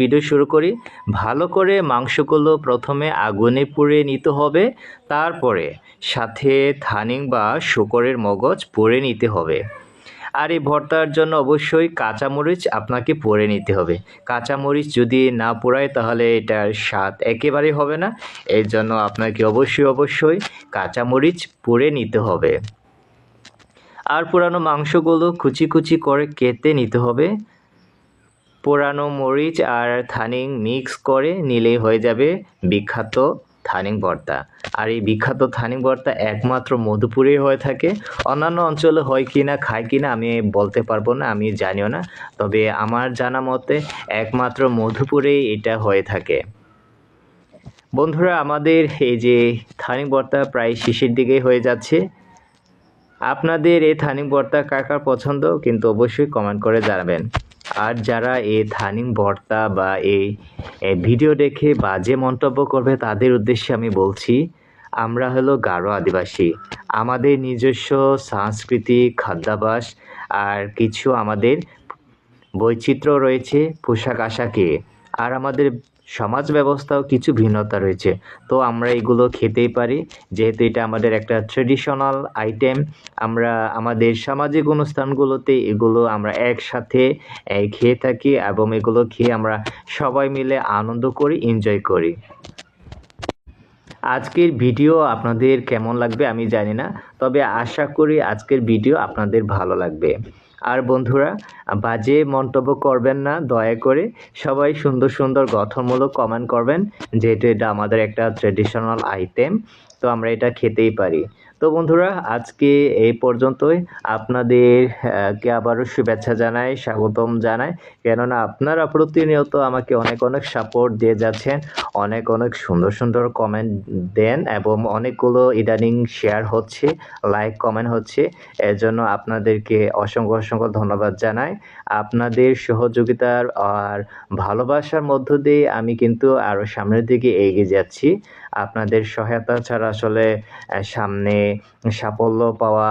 Video শুরু করি। ভালো করে মাংসগুলো প্রথমে আগুনে পুড়ে নিতে হবে। তারপরে সাথে থানিং বা শুকরের মগজ পুড়ে নিতে হবে। আর এই ভর্তার জন্য অবশ্যই কাঁচামরিচ আপনাকে পুড়ে নিতে হবে। কাঁচামরিচ যদি না পোড়ায় তাহলে এটার স্বাদ একেবারেই হবে না। এর জন্য আপনাকে অবশ্যই অবশ্যই কাঁচামরিচ পুড়ে নিতে হবে। আর পুরানো মাংসগুলো কুচি কুচি করে কেটে নিতে হবে। পোড়ানো মরিচ আর থানিং মিক্স করে নিলেই হয়ে যাবে বিখ্যাত থানিং ভর্তা। আর এই বিখ্যাত থানিং ভর্তা একমাত্র মধুপুরেই হয়ে থাকে। অন্যান্য অঞ্চলে হয় কি না, খায় কি না, আমি বলতে পারব না, আমি জানিও না। তবে আমার জানা মতে একমাত্র মধুপুরেই এটা হয়ে থাকে। বন্ধুরা, আমাদের এই যে থানিং ভর্তা প্রায় শেষের দিকেই হয়ে যাচ্ছে। আপনাদের এই থানিং ভর্তা কার কার পছন্দ, কিন্তু অবশ্যই কমেন্ট করে জানাবেন। আর যারা এই ধানিম ভর্তা বা এই ভিডিও দেখে বাজে মন্তব্য করবে তাদের উদ্দেশ্যে আমি বলছি, আমরা হলো গারো আদিবাসী। আমাদের নিজস্ব সাংস্কৃতিক খাদ্যাভাস আর কিছু আমাদের বৈচিত্র্য রয়েছে পোশাক আশাকে। আর আমাদের সমাজ ব্যবস্থাও কিছু ভিন্নতা রয়েছে। তো আমরা এগুলো খেতেই পারি। যেহেতু এটা আমাদের একটা ট্রেডিশনাল আইটেম আমরা আমাদের সামাজিক অনুষ্ঠানগুলোতে এগুলো আমরা একসাথে খেয়ে থাকি এবং এগুলো খেয়ে আমরা সবাই মিলে আনন্দ করি এনজয় করি। আজকের ভিডিও আপনাদের কেমন লাগবে আমি জানি না তবে আশা করি আজকের ভিডিও আপনাদের ভালো লাগবে। আর বন্ধুরা বাজে মন্তব্য করবেন না দয়া করে সবাই সুন্দর সুন্দর গঠনমূলক কমেন্ট করবেন যেহেতু এটা আমাদের একটা ট্রেডিশনাল আইটেম তো আমরা এটা খেতেই পারি। তো বন্ধুরা আজকে এই পর্যন্তই। আপনাদের আহ, কে আবারও শুভেচ্ছা জানাই স্বাগতম জানাই। কেননা আপনারা প্রতিনিয়ত আমাকে অনেক অনেক সাপোর্ট দিয়ে যাচ্ছেন। অনেক অনেক সুন্দর সুন্দর কমেন্ট দেন এবং অনেকগুলো ইদানিং শেয়ার হচ্ছে লাইক কমেন্ট হচ্ছে। এর জন্য আপনাদেরকে অসংখ্য অসংখ্য ধন্যবাদ জানাই। আপনাদের সহযোগিতার আর ভালোবাসার মধ্য দিয়ে আমি কিন্তু আরও সামনের দিকে এগিয়ে যাচ্ছি। আপনাদের সহায়তা ছাড়া আসলে সামনে সাফল্য পাওয়া